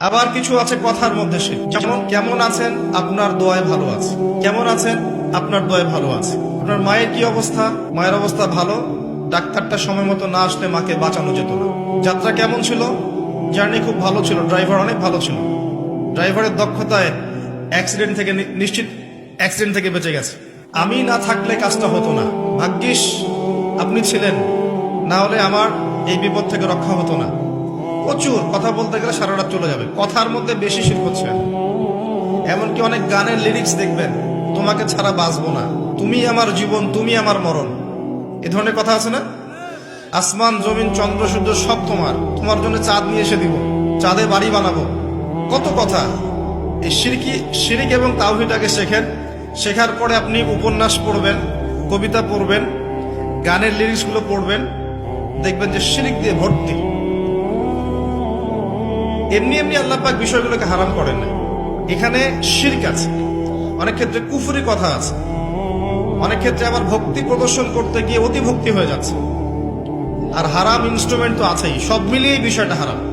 আবার কিছু আছে কথার মধ্যে সে। যেমন, কেমন আছেন? আপনার দোয়ায় ভালো আছে। কেমন আছেন? আপনার দোয়ায় ভালো আছে। আপনার মায়ের কি অবস্থা? মায়ের অবস্থা ভালো? ডাক্তারটা সময় মতো না আসলে মাকে বাঁচানো যেত না। যাত্রা কেমন ছিল? জার্নি খুব ভালো ছিল। ড্রাইভার অনেক ভালো ছিল। ড্রাইভারের দক্ষতায় অ্যাক্সিডেন্ট থেকে নিশ্চিত অ্যাক্সিডেন্ট থেকে বেঁচে গেছে। আমি না থাকলে কাজটা হতো না। ভাগ্যিস, আপনি ছিলেন। না হলে আমার এই বিপদ থেকে রক্ষা হতো না। প্রচুর কথা বলতে গেলে সারা রাত চলে যাবে। কথার মধ্যে বেশি শির হচ্ছে এমনকি অনেক গানের লিরিক্স দেখবেন, তোমাকে ছাড়া বাঁচবো না। তুমি আমার জীবন তুমি আমার মরণ। এ ধরনের কথা আছে না? আসমান, জমিন, চন্দ্র, সূর্য সব তোমার। তোমার জন্য চাঁদ নিয়ে এসে দিব। চাঁদে বাড়ি বানাবো। কত কথা। এই সিরকি, সিরিক এবং তাওহিটাকে শেখেন। শেখার পরে আপনি উপন্যাস পড়বেন, কবিতা পড়বেন, গানের লিরিক্সগুলো পড়বেন। দেখবেন যে সিরিক দিয়ে ভর্তি। এমনি এমনি আল্লাহ পাক বিষয়গুলোকে হারাম করেন না এখানে শিরক আছে। অনেক ক্ষেত্রে কুফুরি কথা আছে। অনেক ক্ষেত্রে আবার ভক্তি প্রদর্শন করতে গিয়ে অতি ভক্তি হয়ে যাচ্ছে। আর হারাম ইনস্ট্রুমেন্ট তো আছেই। সব মিলিয়ে বিষয়টা হারাম।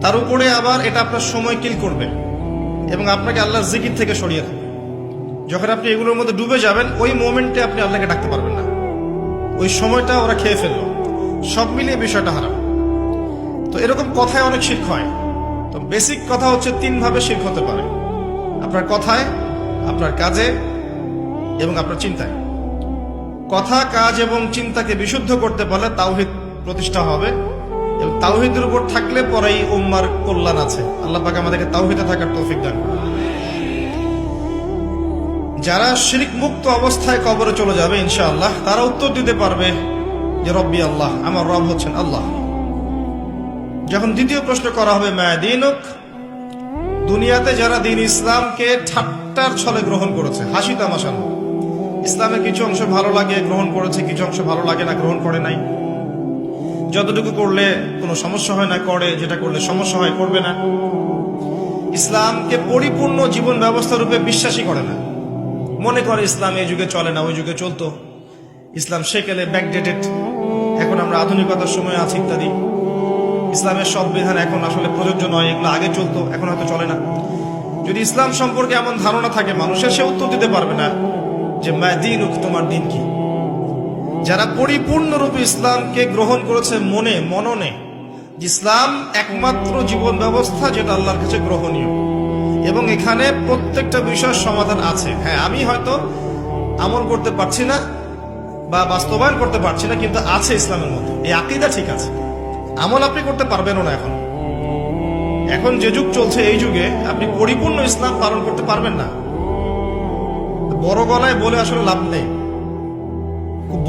তার উপরে আবার এটা আপনার সময় কিল করবে। এবং আপনাকে আল্লাহর জিকির থেকে সরিয়ে দেবে। যখন আপনি এগুলোর মধ্যে ডুবে যাবেন, ওই মোমেন্টে আপনি আল্লাহকে ডাকতে পারবেন না। ওই সময়টা ওরা খেয়ে ফেলল। সব মিলিয়ে বিষয়টা হারাম। তো এরকম কথায় অনেক শির্ক হয়। তো বেসিক কথা হচ্ছে তিন ভাবে শির্ক হতে পারে। আপনার কথায়, আপনার কাজে এবং আপনার চিন্তায়। কথা, কাজ এবং চিন্তাকে বিশুদ্ধ করতে পারলে তাওহিদ প্রতিষ্ঠা হবে এবং তাওহিদের উপর থাকলে পরেই উম্মার কল্যাণ আছে। আল্লাহ পাক আমাদেরকে তাওহিদে থাকার তৌফিক দান। যারা শিরিক মুক্ত অবস্থায় কবরে চলে যাবে ইনশাআল্লাহ, তারা উত্তর দিতে পারবে যে রব্বি আল্লাহ, আমার রব হচ্ছেন আল্লাহ। যখন দ্বিতীয় প্রশ্ন করা হবে মায়াদিনুক দুনিয়াতে যারা দিন ইসলামকে ঠাট্টার ছলে গ্রহণ করেছে, হাসি তামাশানো ইসলামের কিছু অংশ ভালো লাগে, গ্রহণ করেছে, কিছু অংশ ভালো লাগে না, গ্রহণ করে নাই। যতটুকু করলে কোনো সমস্যা হয় না, করে, যেটা করলে সমস্যা হয়, করবে না। ইসলামকে পরিপূর্ণ জীবন ব্যবস্থা রূপে বিশ্বাসই করে না। মনে করে, ইসলাম এই যুগে চলে না, ওই যুগে চলতো। ইসলাম সেকেলে ব্যাকডেটেড এখন আমরা আধুনিকতার সময় আছি ইত্যাদি। ইসলামের সব বিধান এখন আসলে প্রযোজ্য নয়, এগুলো আগে চলতো, এখন হয়তো চলে না। যদি ইসলাম সম্পর্কে এমন ধারণা থাকে, মানুষের সে উত্তর দিতে পারবে না যে দিন তোমার দিন কি? যারা পরিপূর্ণরূপে ইসলামকে গ্রহণ করেছে মনে, মননে, ইসলাম একমাত্র জীবন ব্যবস্থা যেটা আল্লাহর কাছে গ্রহণীয়। এবং এখানে প্রত্যেকটা বিষয়ের সমাধান আছে। হ্যাঁ আমি হয়তো আমল করতে পারছি না বা বাস্তবায়ন করতে পারছি না, কিন্তু আছে ইসলামের মধ্যে। এই আকিদা ঠিক আছে। আমল আপনি করতে পারবেনও না এখন। এখন যে যুগ চলছে এই যুগে, আপনি পরিপূর্ণ ইসলাম পালন করতে পারবেন না। বড় গলায় বলে আসলে লাভ নেই।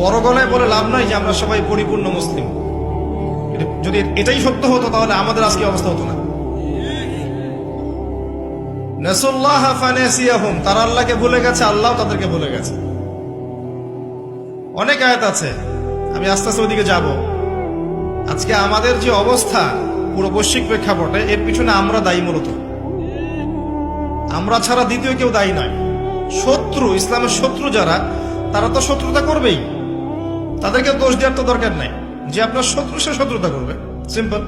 বড় গলায় বলে লাভ নাই যে আমরা সবাই পরিপূর্ণ মুসলিম। যদি এটাই সত্য হতো, তাহলে আমাদের আজকে অবস্থা হতো না। তারা আল্লাহকে ভুলে গেছে, আল্লাহ তাদেরকে ভুলে গেছে। অনেক আয়াত আছে। আমি আস্তে আস্তে ওইদিকে যাব। আজকে আমাদের যে অবস্থা, পুরো বৈশ্বিক প্রেক্ষাপটে, এর পিছনে আমরা দায়ী মূলত। আমরা ছাড়া দ্বিতীয় কেউ দায়ী নয়। শত্রু, ইসলামের শত্রু যারা, তারা তো শত্রুতা করবেই। তাদেরকে দোষ দেওয়ার তো দরকার নাই। যে আপনার শত্রু, সে শত্রুতা করবে। সিম্পল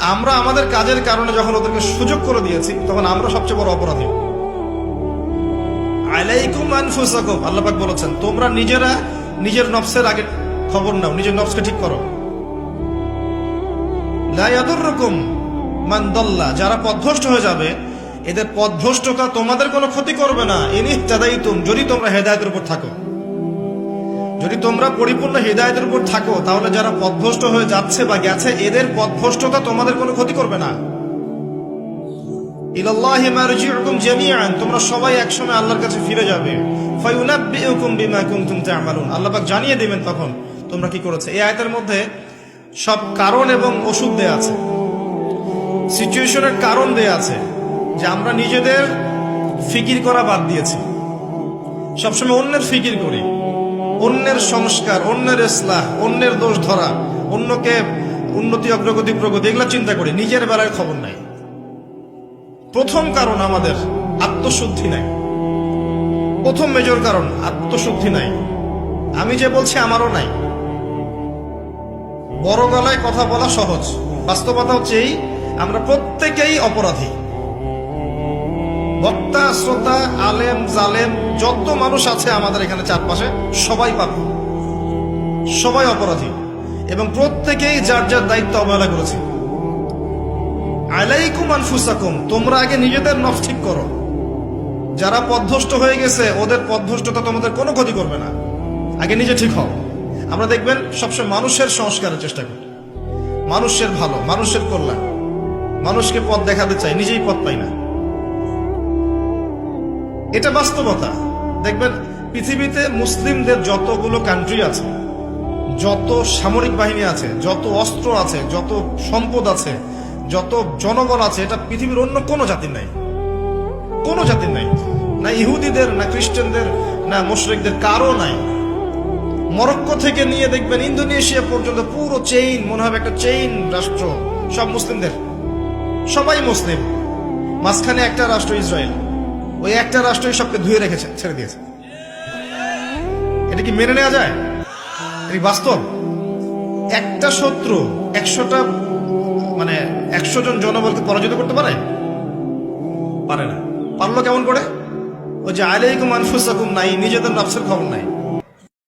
আমরা আমাদের কাজের কারণে যখন ওদেরকে সুযোগ করে দিয়েছি, তখন আমরা সবচেয়ে বড় অপরাধী। আলাইকুম আনফুসাকুম বলেছেন, তোমরা নিজেরা নিজের নফসের আগে খবর নাও, নিজের নফসকে ঠিক করো। যারা পথভ্রষ্ট হয়ে যাবে, এদের পথভ্রষ্টতা তোমাদের কোনো ক্ষতি করবে না। ইনি তাদাইতুম যদি তোমরা হেদায়তের উপর থাকো। যদি তোমরা পরিপূর্ণ হৃদায়তের উপর থাকো, তাহলে যারা পথভ্রষ্ট হয়ে যাচ্ছে বা গেছে, এদের পথভ্রষ্টতা তোমাদের কোনো ক্ষতি করবে না। তোমরা সবাই একসময় আল্লাহর কাছে ফিরে যাবে। আল্লাহ জানিয়ে দিবেন তখন তোমরা কি করেছে। এই আয়তের মধ্যে সব কারণ এবং ওষুধ দেয়া আছে। সিচুয়েশনের কারণ দেয়া আছে যে আমরা নিজেদের ফিকির করা বাদ দিয়েছি। সবসময় অন্যের ফিকির করি। অন্যের সংস্কার, অন্যের ইসলাহ, অন্যের দোষ ধরা, অন্যকে উন্নতি, অগ্রগতি, প্রগতি এগুলা চিন্তা করি। নিজের বেলায় খবর নাই। প্রথম কারণ আমাদের আত্মশুদ্ধি নাই। প্রথম মেজর কারণ আত্মশুদ্ধি নাই। আমি যে বলছি আমারও নাই। বড় গলায় কথা বলা সহজ। বাস্তবতা হচ্ছে এই, আমরা প্রত্যেকেই অপরাধী। বক্তা, শ্রোতা, আলেম, জালেম, যত মানুষ আছে আমাদের এখানে চারপাশে, সবাই পাবে সবাই অপরাধী। এবং প্রত্যেকেই যার যার দায়িত্ব অবহেলা করেছে। আলাইকুম আনফুসাকুম, তোমরা আগে নিজেদের নফ ঠিক করো। যারা পথভ্রষ্ট হয়ে গেছে, ওদের পথভ্রষ্টতা তোমাদের কোনো ক্ষতি করবে না। আগে নিজে ঠিক হও। আমরা দেখবেন সবসময় মানুষের সংস্কারের চেষ্টা করি। মানুষের ভালো, মানুষের কল্যাণ। মানুষকে পথ দেখাতে চাই, নিজেই পথ পাই না। এটা বাস্তবতা। দেখবেন পৃথিবীতে মুসলিমদের যতগুলো কান্ট্রি আছে, যত সামরিক বাহিনী আছে, যত অস্ত্র আছে, যত সম্পদ আছে, যত জনবল আছে, এটা পৃথিবীর অন্য কোনো জাতির নাই। কোনো জাতির নাই। না ইহুদিদের, না খ্রিস্টানদের, না মুশরিকদের, কারও নাই। মরক্কো থেকে নিয়ে দেখবেন ইন্দোনেশিয়া পর্যন্ত পুরো চেইন মনে হবে একটা চেইন রাষ্ট্র। সব মুসলিমদের। সবাই মুসলিম। মাঝখানে একটা রাষ্ট্র ইসরায়েল। ওই একটা রাষ্ট্রই সবকে ধুয়ে রেখেছে, ছেড়ে দিয়েছে। এটা কি মেনে নেওয়া যায়? এটা বাস্তব? একটা শত্রু একশোটা মানে একশো জন জনবলকে পরাজিত করতে পারে? পারে না। পারল কেমন করে? ওই যে, আলাইকুম আনফুসাকুম নাই, নিজেদের নফসের খবর নাই।